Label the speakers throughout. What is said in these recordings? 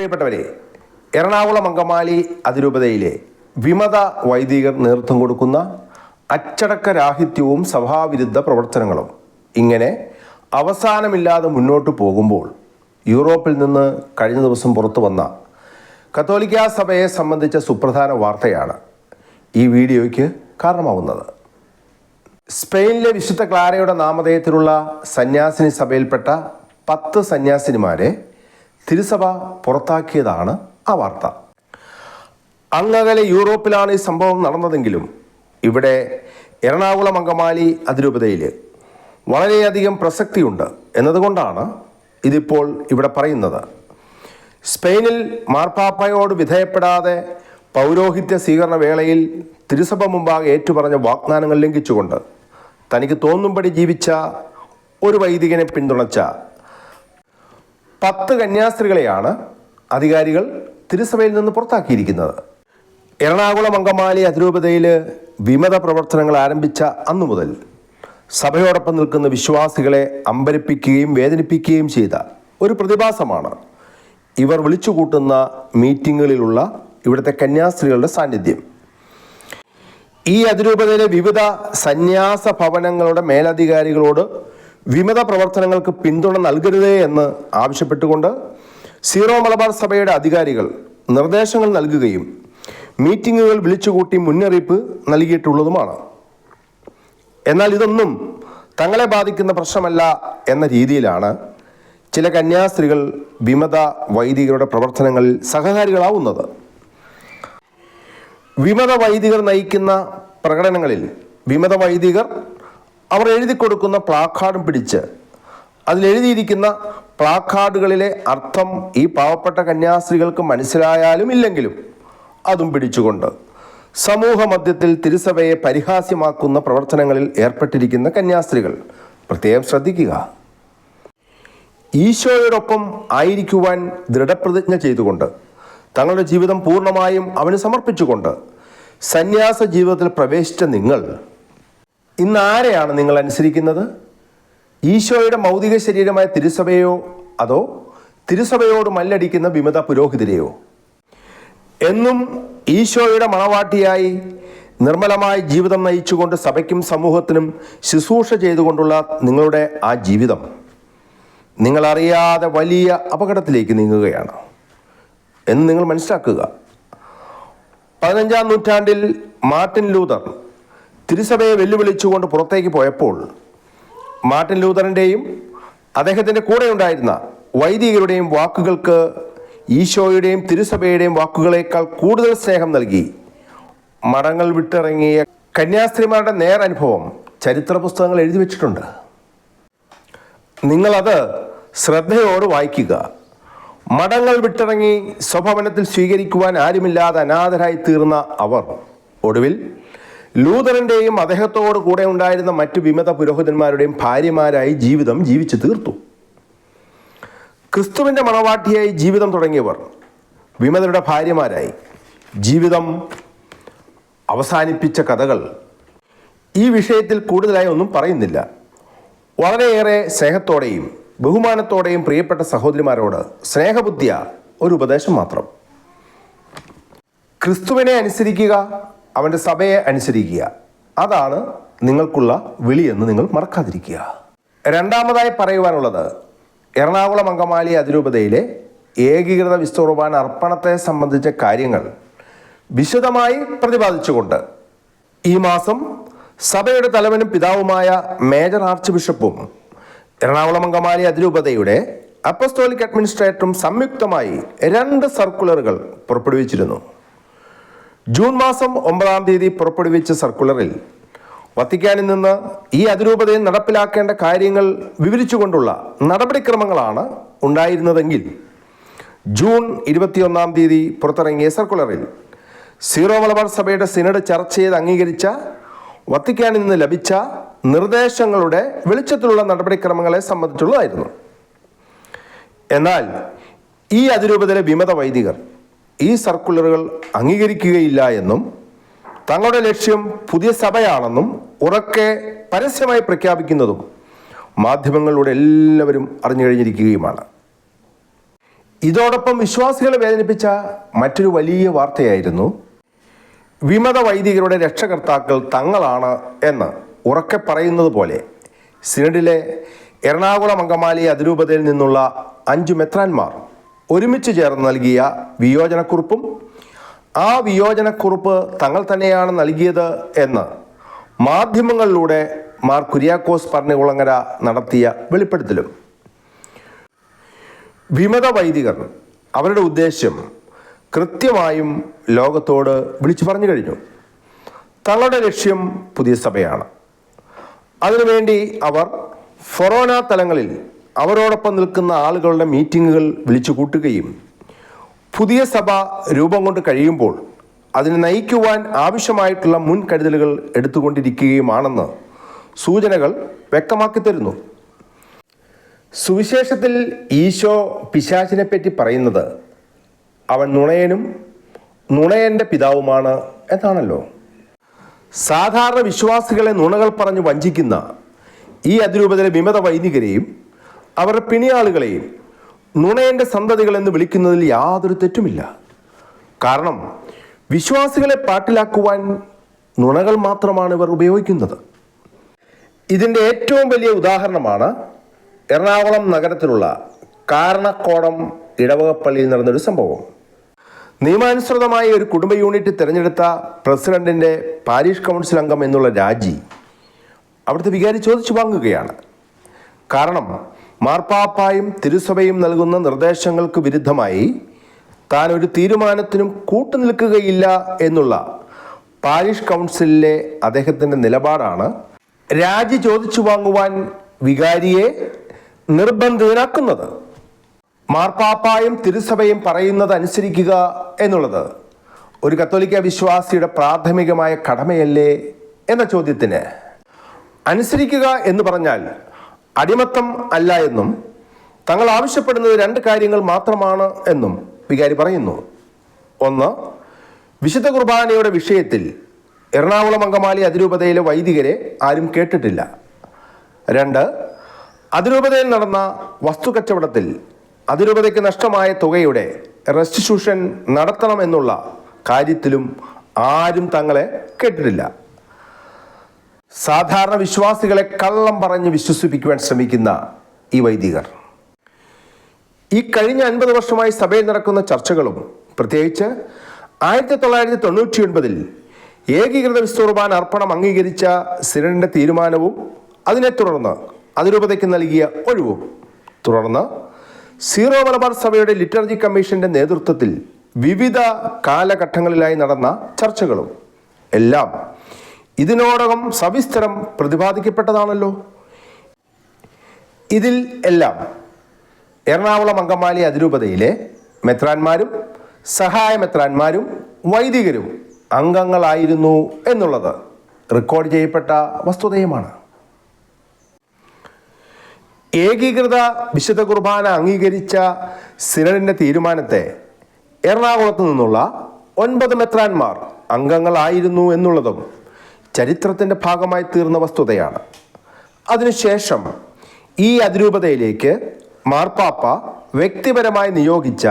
Speaker 1: പ്രിയപ്പെട്ടവരെ എറണാകുളം അങ്കമാലി അതിരൂപതയിലെ വിമത വൈദികർ നേതൃത്വം കൊടുക്കുന്ന അച്ചടക്ക രാഹിത്യവും സഭാവിരുദ്ധ പ്രവർത്തനങ്ങളും ഇങ്ങനെ അവസാനമില്ലാതെ മുന്നോട്ട് പോകുമ്പോൾ യൂറോപ്പിൽ നിന്ന് കഴിഞ്ഞ ദിവസം പുറത്തു വന്ന കത്തോലിക്ക സഭയെ സംബന്ധിച്ച സുപ്രധാന വാർത്തയാണ് ഈ വീഡിയോയ്ക്ക് കാരണമാവുന്നത്. സ്പെയിനിലെ വിശുദ്ധ ക്ലാരയുടെ നാമധേയത്തിലുള്ള സന്യാസിനി സഭയിൽപ്പെട്ട പത്ത് സന്യാസിനിമാരെ തിരുസഭ പുറത്താക്കിയതാണ് ആ വാർത്ത. അങ്ങകലെ യൂറോപ്പിലാണ് ഈ സംഭവം നടന്നതെങ്കിലും ഇവിടെ എറണാകുളം അങ്കമാലി അതിരൂപതയിൽ വളരെയധികം പ്രസക്തിയുണ്ട് എന്നതുകൊണ്ടാണ് ഇതിപ്പോൾ ഇവിടെ പറയുന്നത്. സ്പെയിനിൽ മാർപ്പാപ്പയോട് വിധേയപ്പെടാതെ പൗരോഹിത്യ സ്വീകരണ വേളയിൽ തിരുസഭ മുമ്പാകെ ഏറ്റുപറഞ്ഞ വാഗ്ദാനങ്ങൾ ലംഘിച്ചുകൊണ്ട് തനിക്ക് തോന്നുംപടി ജീവിച്ച ഒരു വൈദികനെ പിന്തുണച്ച പത്ത് കന്യാസ്ത്രീകളെയാണ് അധികാരികൾ തിരുസഭയിൽ നിന്ന് പുറത്താക്കിയിരിക്കുന്നത്. എറണാകുളം അങ്കമാലി അതിരൂപതയിൽ വിമത പ്രവർത്തനങ്ങൾ ആരംഭിച്ച അന്നു മുതൽ സഭയോടൊപ്പം നിൽക്കുന്ന വിശ്വാസികളെ അമ്പരിപ്പിക്കുകയും വേദനിപ്പിക്കുകയും ചെയ്ത ഒരു പ്രതിഭാസമാണ് ഇവർ വിളിച്ചുകൂട്ടുന്ന മീറ്റിങ്ങുകളിലുള്ള ഇവിടുത്തെ കന്യാസ്ത്രീകളുടെ സാന്നിധ്യം. ഈ അതിരൂപതയിലെ വിവിധ സന്യാസ ഭവനങ്ങളുടെ മേലധികാരികളോട് വിമത പ്രവർത്തനങ്ങൾക്ക് പിന്തുണ നൽകരുതേ എന്ന് ആവശ്യപ്പെട്ടുകൊണ്ട് സീറോ മലബാർ സഭയുടെ അധികാരികൾ നിർദ്ദേശങ്ങൾ നൽകുകയും മീറ്റിങ്ങുകൾ വിളിച്ചുകൂട്ടി മുന്നറിയിപ്പ് നൽകിയിട്ടുള്ളതുമാണ്. എന്നാൽ ഇതൊന്നും തങ്ങളെ ബാധിക്കുന്ന പ്രശ്നമല്ല എന്ന രീതിയിലാണ് ചില കന്യാസ്ത്രീകൾ വിമത വൈദികരുടെ പ്രവർത്തനങ്ങളിൽ സഹകാരികളാവുന്നത്. വിമത വൈദികർ നയിക്കുന്ന പ്രകടനങ്ങളിൽ വിമത വൈദികർ അവർ എഴുതി കൊടുക്കുന്ന പ്ലാക്കാർഡും പിടിച്ച് അതിലെഴുതിയിരിക്കുന്ന പ്ലാക്കാർഡുകളിലെ അർത്ഥം ഈ പാവപ്പെട്ട കന്യാസ്ത്രീകൾക്ക് മനസ്സിലായാലും ഇല്ലെങ്കിലും അതും പിടിച്ചുകൊണ്ട് സമൂഹ മധ്യത്തിൽ തിരുസഭയെ പരിഹാസ്യമാക്കുന്ന പ്രവർത്തനങ്ങളിൽ ഏർപ്പെട്ടിരിക്കുന്ന കന്യാസ്ത്രീകൾ പ്രത്യേകം ശ്രദ്ധിക്കുക. ഈശോയോടൊപ്പം ആയിരിക്കുവാൻ ദൃഢപ്രതിജ്ഞ ചെയ്തുകൊണ്ട് തങ്ങളുടെ ജീവിതം പൂർണമായും അവന് സമർപ്പിച്ചുകൊണ്ട് സന്യാസ ജീവിതത്തിൽ പ്രവേശിച്ച നിങ്ങൾ ഇന്ന് ആരെയാണ് നിങ്ങൾ അനുസരിക്കുന്നത്? ഈശോയുടെ മൗതിക ശരീരമായ തിരുസഭയോ അതോ തിരുസഭയോട് മല്ലടിക്കുന്ന വിമത പുരോഹിതരെയോ? എന്നും ഈശോയുടെ മണവാട്ടിയായി നിർമ്മലമായ ജീവിതം നയിച്ചുകൊണ്ട് സഭയ്ക്കും സമൂഹത്തിനും ശുശ്രൂഷ ചെയ്തുകൊണ്ടുള്ള നിങ്ങളുടെ ആ ജീവിതം നിങ്ങളറിയാതെ വലിയ അപകടത്തിലേക്ക് നീങ്ങുകയാണ് എന്ന് നിങ്ങൾ മനസ്സിലാക്കുക. പതിനഞ്ചാം നൂറ്റാണ്ടിൽ മാർട്ടിൻ ലൂതർ തിരുസഭയെ വെല്ലുവിളിച്ചുകൊണ്ട് പുറത്തേക്ക് പോയപ്പോൾ മാർട്ടിൻ ലൂതറിന്റെയും അദ്ദേഹത്തിന്റെ കൂടെ ഉണ്ടായിരുന്ന വൈദികരുടെയും വാക്കുകൾക്ക് ഈശോയുടെയും തിരുസഭയുടെയും വാക്കുകളേക്കാൾ കൂടുതൽ സ്നേഹം നൽകി. മടങ്ങൾ വിട്ടിറങ്ങിയ കന്യാസ്ത്രീമാരുടെ നേരനുഭവം ചരിത്ര പുസ്തകങ്ങൾ എഴുതി വച്ചിട്ടുണ്ട്. നിങ്ങളത് ശ്രദ്ധയോട് വായിക്കുക. മടങ്ങൾ വിട്ടിറങ്ങി സ്വഭവനത്തിൽ സ്വീകരിക്കുവാൻ ആരുമില്ലാതെ അനാഥരായി തീർന്ന അവർ. ഒടുവിൽ ലൂതറിന്റെയും അദ്ദേഹത്തോട് കൂടെ ഉണ്ടായിരുന്ന മറ്റു വിമത പുരോഹിതന്മാരുടെയും ഭാര്യമാരായി ജീവിതം ജീവിച്ചു തീർത്തു. ക്രിസ്തുവിന്റെ മണവാട്ടിയായി ജീവിതം തുടങ്ങിയവർ വിമതരുടെ ഭാര്യമാരായി. ജീവിതം അവസാനിപ്പിച്ച കഥകൾ ഈ വിഷയത്തിൽ കൂടുതലായി ഒന്നും പറയുന്നില്ല. വളരെയേറെ സ്നേഹത്തോടെയും ബഹുമാനത്തോടെയും പ്രിയപ്പെട്ട സഹോദരിമാരോട് സ്നേഹബുദ്ധിയ ഒരു ഉപദേശം മാത്രം. ക്രിസ്തുവിനെ അനുസരിക്കുക അവന്റെ സഭയെ അനുസരിക്കുക. അതാണ് നിങ്ങൾക്കുള്ള വിളിയെന്ന് നിങ്ങൾ മറക്കാതിരിക്കുക. രണ്ടാമതായി പറയുവാനുള്ളത് എറണാകുളം അങ്കമാലി അതിരൂപതയിലെ ഏകീകൃത വിസ്തുർബാൻ അർപ്പണത്തെ സംബന്ധിച്ച കാര്യങ്ങൾ വിശദമായി പ്രതിപാദിച്ചുകൊണ്ട് ഈ മാസം സഭയുടെ തലവനും പിതാവുമായ മേജർ ആർച്ച് ബിഷപ്പും എറണാകുളം അങ്കമാലി അതിരൂപതയുടെ അപ്പസ്തോലിക് അഡ്മിനിസ്ട്രേറ്ററും സംയുക്തമായി രണ്ട് സർക്കുലറുകൾ പുറപ്പെടുവിച്ചിരുന്നു. ജൂൺ മാസം ഒമ്പതാം തീയതി പുറപ്പെടുവിച്ച സർക്കുലറിൽ വത്തിക്കാനിൽ നിന്ന് ഈ അതിരൂപതയിൽ നടപ്പിലാക്കേണ്ട കാര്യങ്ങൾ വിവരിച്ചുകൊണ്ടുള്ള നടപടിക്രമങ്ങളാണ് ഉണ്ടായിരുന്നതെങ്കിൽ ജൂൺ ഇരുപത്തിയൊന്നാം തീയതി പുറത്തിറങ്ങിയ സർക്കുലറിൽ സീറോ മലബാർ സഭയുടെ സിനഡ് ചർച്ച ചെയ്ത് അംഗീകരിച്ച വത്തിക്കാനിൽ നിന്ന് ലഭിച്ച നിർദ്ദേശങ്ങളുടെ വെളിച്ചത്തിലുള്ള നടപടിക്രമങ്ങളെ സംബന്ധിച്ചുള്ളതായിരുന്നു. എന്നാൽ ഈ അതിരൂപതയിലെ വിമത വൈദികർ ഈ സർക്കുലറുകൾ അംഗീകരിക്കുകയില്ല എന്നും തങ്ങളുടെ ലക്ഷ്യം പുതിയ സഭയാണെന്നും ഉറക്കെ പരസ്യമായി പ്രഖ്യാപിക്കുന്നതും മാധ്യമങ്ങളിലൂടെ എല്ലാവരും അറിഞ്ഞു കഴിഞ്ഞിരിക്കുകയുമാണ്. ഇതോടൊപ്പം വിശ്വാസികളെ വേദനിപ്പിച്ച മറ്റൊരു വലിയ വാർത്തയായിരുന്നു വിമത വൈദികരുടെ രക്ഷകർത്താക്കൾ തങ്ങളാണ് എന്ന് ഉറക്കെ പറയുന്നത് പോലെ സിനഡിലെ എറണാകുളം അങ്കമാലി അതിരൂപതയിൽ നിന്നുള്ള അഞ്ചു മെത്രാന്മാർ ഒരുമിച്ച് ചേർന്ന് നൽകിയ വിയോജനക്കുറിപ്പും ആ വിയോജനക്കുറിപ്പ് തങ്ങൾ തന്നെയാണ് നൽകിയത് എന്ന് മാധ്യമങ്ങളിലൂടെ മാർ കുര്യാക്കോസ് പറഞ്ഞുകുളങ്ങര നടത്തിയ വെളിപ്പെടുത്തലും. വിമത വൈദികർ അവരുടെ ഉദ്ദേശ്യം കൃത്യമായും ലോകത്തോട് വിളിച്ചു പറഞ്ഞു കഴിഞ്ഞു. തങ്ങളുടെ ലക്ഷ്യം പുതിയ സഭയാണ്. അതിനുവേണ്ടി അവർ ഫൊറോന തലങ്ങളിൽ അവരോടൊപ്പം നിൽക്കുന്ന ആളുകളുടെ മീറ്റിങ്ങുകൾ വിളിച്ചു കൂട്ടുകയും പുതിയ സഭ രൂപം കൊണ്ട് കഴിയുമ്പോൾ അതിനെ നയിക്കുവാൻ ആവശ്യമായിട്ടുള്ള മുൻകരുതലുകൾ എടുത്തുകൊണ്ടിരിക്കുകയുമാണെന്ന് സൂചനകൾ വ്യക്തമാക്കി തരുന്നു. സുവിശേഷത്തിൽ ഈശോ പിശാചിനെ പറ്റി പറയുന്നത് അവൻ നുണയനും നുണയന്റെ പിതാവുമാണ് എന്നാണല്ലോ. സാധാരണ വിശ്വാസികളെ നുണകൾ പറഞ്ഞു വഞ്ചിക്കുന്ന ഈ അതിരൂപതയിലെ വിമത വൈദികരെയും അവരുടെ പിണിയാളുകളെയും നുണയന്റെ സന്തതികൾ എന്ന് വിളിക്കുന്നതിൽ യാതൊരു തെറ്റുമില്ല. കാരണം വിശ്വാസികളെ പാട്ടിലാക്കുവാൻ നുണകൾ മാത്രമാണ് ഇവർ ഉപയോഗിക്കുന്നത്. ഇതിന്റെ ഏറ്റവും വലിയ ഉദാഹരണമാണ് എറണാകുളം നഗരത്തിലുള്ള കാരണക്കോടം ഇടവകപ്പള്ളിയിൽ നടന്നൊരു സംഭവം. നിയമാനുസൃതമായി ഒരു കുടുംബ യൂണിറ്റ് തിരഞ്ഞെടുത്ത പ്രസിഡന്റിന്റെ പാരീഷ് കൗൺസിൽ അംഗം എന്നുള്ള രാജി അവിടുത്തെ വികാരി ചോദിച്ചു വാങ്ങുകയാണ്. കാരണം മാർപ്പാപ്പായും തിരുസഭയും നൽകുന്ന നിർദ്ദേശങ്ങൾക്ക് വിരുദ്ധമായി താൻ ഒരു തീരുമാനത്തിനും കൂട്ടുനിൽക്കുകയില്ല എന്നുള്ള പാരീഷ് കൗൺസിലിലെ അദ്ദേഹത്തിന്റെ നിലപാടാണ്. രാജി ചോദിച്ചു വാങ്ങുവാൻ വികാരിയെ നിർബന്ധിതനാക്കുന്നത്. മാർപ്പാപ്പായും തിരുസഭയും പറയുന്നത് അനുസരിക്കുക എന്നുള്ളത് ഒരു കത്തോലിക്ക വിശ്വാസിയുടെ പ്രാഥമികമായ കടമയല്ലേ എന്ന ചോദ്യത്തിന്. അനുസരിക്കുക എന്ന് പറഞ്ഞാൽ അടിമത്തം അല്ല എന്നും തങ്ങൾ ആവശ്യപ്പെടുന്നത് രണ്ട് കാര്യങ്ങൾ മാത്രമാണ് എന്നും വികാരി പറയുന്നു. ഒന്ന് വിശുദ്ധ കുർബാനയുടെ വിഷയത്തിൽ എറണാകുളം അങ്കമാലി അതിരൂപതയിലെ വൈദികരെ ആരും കേട്ടിട്ടില്ല. രണ്ട് അതിരൂപതയിൽ നടന്ന വസ്തു കച്ചവടത്തിൽ അതിരൂപതയ്ക്ക് നഷ്ടമായ തുകയുടെ റെസ്റ്റിറ്റ്യൂഷൻ നടത്തണമെന്നുള്ള കാര്യത്തിലും ആരും തങ്ങളെ കേട്ടിട്ടില്ല. സാധാരണ വിശ്വാസികളെ കള്ളം പറഞ്ഞ് വിശ്വസിപ്പിക്കുവാൻ ശ്രമിക്കുന്ന ഈ വൈദികർ. ഈ കഴിഞ്ഞ അൻപത് വർഷമായി സഭയിൽ നടക്കുന്ന ചർച്ചകളും പ്രത്യേകിച്ച് ആയിരത്തി തൊള്ളായിരത്തി തൊണ്ണൂറ്റി ഒൻപതിൽ ഏകീകൃത വിസ്തുർബാൻ അർപ്പണം അംഗീകരിച്ച സിനഡിന്റെ തീരുമാനവും അതിനെ തുടർന്ന് അതിരൂപതയ്ക്ക് നൽകിയ ഒഴിവും. തുടർന്ന് സീറോ മലബാർ സഭയുടെ ലിറ്റർജി കമ്മീഷന്റെ നേതൃത്വത്തിൽ വിവിധ കാലഘട്ടങ്ങളിലായി നടന്ന ചർച്ചകളും എല്ലാം ഇതിനോടകം സവിസ്തരം പ്രതിപാദിക്കപ്പെട്ടതാണല്ലോ. ഇതിൽ എല്ലാം എറണാകുളം അങ്കമാലി അതിരൂപതയിലെ മെത്രാന്മാരും സഹായ മെത്രാന്മാരും വൈദികരും അംഗങ്ങളായിരുന്നു എന്നുള്ളത് റെക്കോർഡ് ചെയ്യപ്പെട്ട വസ്തുതയുമാണ്. ഏകീകൃത വിശുദ്ധ കുർബാന അംഗീകരിച്ച സിനഡിന്റെ തീരുമാനത്തെ എറണാകുളത്ത് നിന്നുള്ള ഒൻപത് മെത്രാന്മാർ അംഗങ്ങളായിരുന്നു എന്നുള്ളതും ചരിത്രത്തിന്റെ ഭാഗമായി തീർന്ന വസ്തുതയാണ്. അതിനുശേഷം ഈ അതിരൂപതയിലേക്ക് മാർപ്പാപ്പ വ്യക്തിപരമായി നിയോഗിച്ച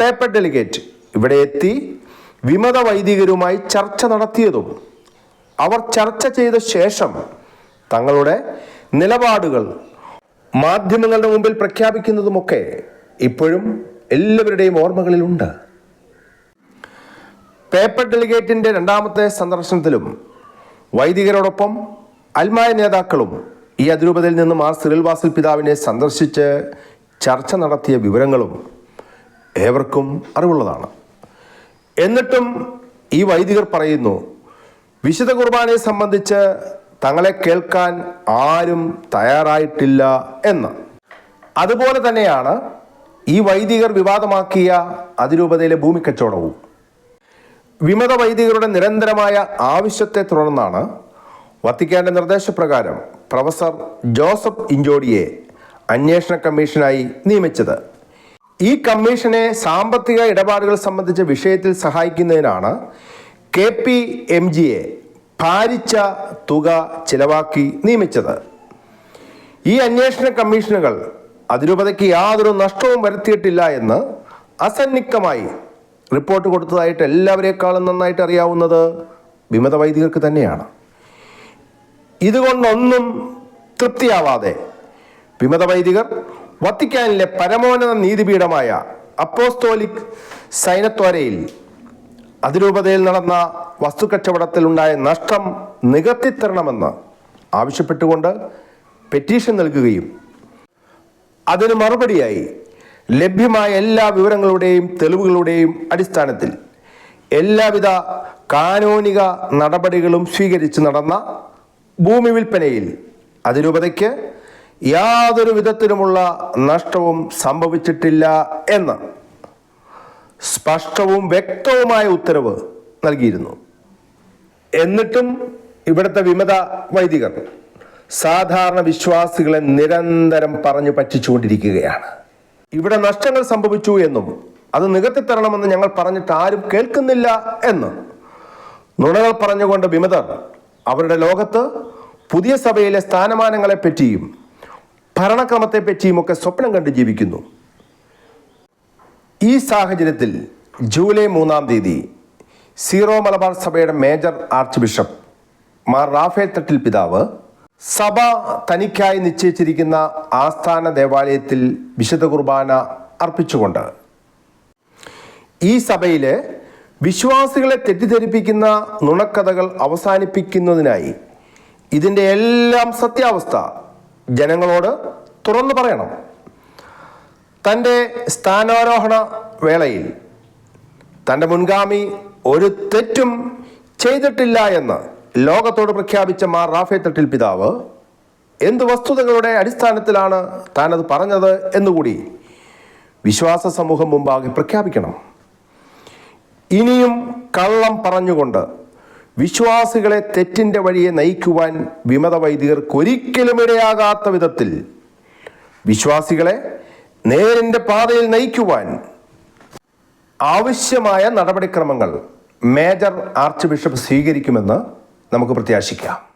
Speaker 1: പേപ്പർ ഡെലിഗേറ്റ് ഇവിടെ എത്തി വിമത വൈദികരുമായി ചർച്ച നടത്തിയതും അവർ ചർച്ച ചെയ്ത ശേഷം തങ്ങളുടെ നിലപാടുകൾ മാധ്യമങ്ങളുടെ മുമ്പിൽ പ്രഖ്യാപിക്കുന്നതുമൊക്കെ ഇപ്പോഴും എല്ലാവരുടെയും ഓർമ്മകളിലുണ്ട്. പേപ്പർ ഡെലിഗേറ്റിന്റെ രണ്ടാമത്തെ സന്ദർശനത്തിലും വൈദികരോടൊപ്പം അൽമായ നേതാക്കളും ഈ അതിരൂപതയിൽ നിന്ന് മാർ സിറിൽ വാസിൽ പിതാവിനെ സന്ദർശിച്ച് ചർച്ച നടത്തിയ വിവരങ്ങളും ഏവർക്കും അറിവുള്ളതാണ്. എന്നിട്ടും ഈ വൈദികർ പറയുന്നു വിശുദ്ധ കുർബാനയെ സംബന്ധിച്ച് തങ്ങളെ കേൾക്കാൻ ആരും തയ്യാറായിട്ടില്ല എന്ന്. അതുപോലെ തന്നെയാണ് ഈ വൈദികർ വിവാദമാക്കിയ അതിരൂപതയിലെ ഭൂമി കച്ചവടവും വിമത വൈദികരുടെ നിരന്തരമായ ആവശ്യത്തെ തുടർന്നാണ് വത്തിക്കാന്റെ നിർദ്ദേശപ്രകാരം പ്രൊഫസർ ജോസഫ് ഇഞ്ചോഡിയെ അന്വേഷണ കമ്മീഷനായി നിയമിച്ചത്. ഈ കമ്മീഷനെ സാമ്പത്തിക ഇടപാടുകൾ സംബന്ധിച്ച വിഷയത്തിൽ സഹായിക്കുന്നതിനാണ് കെ പി എം ജിയെ ഭാരിച്ച തുക ചിലവാക്കി നിയമിച്ചത്. ഈ അന്വേഷണ കമ്മീഷനുകൾ അതിരൂപതയ്ക്ക് യാതൊരു നഷ്ടവും വരുത്തിയിട്ടില്ല എന്ന് അസന്നിഗ്ധമായി റിപ്പോർട്ട് കൊടുത്തതായിട്ട് എല്ലാവരേക്കാളും നന്നായിട്ട് അറിയാവുന്നത് വിമത വൈദികർക്ക് തന്നെയാണ്. ഇതുകൊണ്ടൊന്നും തൃപ്തിയാവാതെ വിമത വൈദികർ വത്തിക്കാനിലെ പരമോന്നത നീതിപീഠമായ അപ്പോസ്തോലിക് സൈനത്വരയിൽ അതിരൂപതയിൽ നടന്ന വസ്തുക്കച്ചവടത്തിലുണ്ടായ നഷ്ടം നികത്തിത്തരണമെന്ന് ആവശ്യപ്പെട്ടുകൊണ്ട് പെറ്റീഷൻ നൽകുകയും അതിന് മറുപടിയായി ലഭ്യമായ എല്ലാ വിവരങ്ങളുടെയും തെളിവുകളുടെയും അടിസ്ഥാനത്തിൽ എല്ലാവിധ കാനോനിക നടപടികളും സ്വീകരിച്ച് നടന്ന ഭൂമി വിൽപ്പനയിൽ അതിരൂപതയ്ക്ക് യാതൊരു വിധത്തിലുമുള്ള നഷ്ടവും സംഭവിച്ചിട്ടില്ല എന്ന് സ്പഷ്ടവും വ്യക്തവുമായ ഉത്തരവ് നൽകിയിരുന്നു. എന്നിട്ടും ഇവിടുത്തെ വിമത വൈദികർ സാധാരണ വിശ്വാസികളെ നിരന്തരം പറഞ്ഞു പറ്റിച്ചുകൊണ്ടിരിക്കുകയാണ്. ഇവിടെ നഷ്ടങ്ങൾ സംഭവിച്ചു എന്നും അത് നികത്തിത്തരണമെന്ന് ഞങ്ങൾ പറഞ്ഞിട്ട് ആരും കേൾക്കുന്നില്ല എന്ന്. നുണകൾ പറഞ്ഞുകൊണ്ട് വിമതർ അവരുടെ ലോകത്ത് പുതിയ സഭയിലെ സ്ഥാനമാനങ്ങളെ പറ്റിയും ഭരണക്രമത്തെ പറ്റിയും ഒക്കെ സ്വപ്നം കണ്ട് ജീവിക്കുന്നു. ഈ സാഹചര്യത്തിൽ ജൂലൈ മൂന്നാം തീയതി സീറോ മലബാർ സഭയുടെ major archbishop Mar Raphael Thattil പിതാവ് സഭ തനിക്കായി നിശ്ചയിച്ചിരിക്കുന്ന ആസ്ഥാന ദേവാലയത്തിൽ വിശുദ്ധ കുർബാന അർപ്പിച്ചുകൊണ്ട് ഈ സഭയിലെ വിശ്വാസികളെ തെറ്റിദ്ധരിപ്പിക്കുന്ന നുണക്കഥകൾ അവസാനിപ്പിക്കുന്നതിനായി ഇതിന്റെ എല്ലാം സത്യാവസ്ഥ ജനങ്ങളോട് തുറന്നു പറയണം. തന്റെ സ്ഥാനാരോഹണ വേളയിൽ തന്റെ മുൻഗാമി ഒരു തെറ്റും ചെയ്തിട്ടില്ല എന്ന് ലോകത്തോട് പ്രഖ്യാപിച്ച മാർ റാഫേ തട്ടിൽ പിതാവ് എന്ത് വസ്തുതകളുടെ അടിസ്ഥാനത്തിലാണ് താനത് പറഞ്ഞത് എന്നുകൂടി വിശ്വാസ സമൂഹം മുമ്പാകെ പ്രഖ്യാപിക്കണം. ഇനിയും കള്ളം പറഞ്ഞുകൊണ്ട് വിശ്വാസികളെ തെറ്റിന്റെ വഴിയെ നയിക്കുവാൻ വിമത വൈദികർക്ക് ഒരിക്കലും ഇടയാകാത്ത വിധത്തിൽ വിശ്വാസികളെ നേരിന്റെ പാതയിൽ നയിക്കുവാൻ ആവശ്യമായ നടപടിക്രമങ്ങൾ മേജർ ആർച്ച് ബിഷപ്പ് സ്വീകരിക്കുമെന്ന് നമുക്ക് പ്രത്യാശിക്കാം.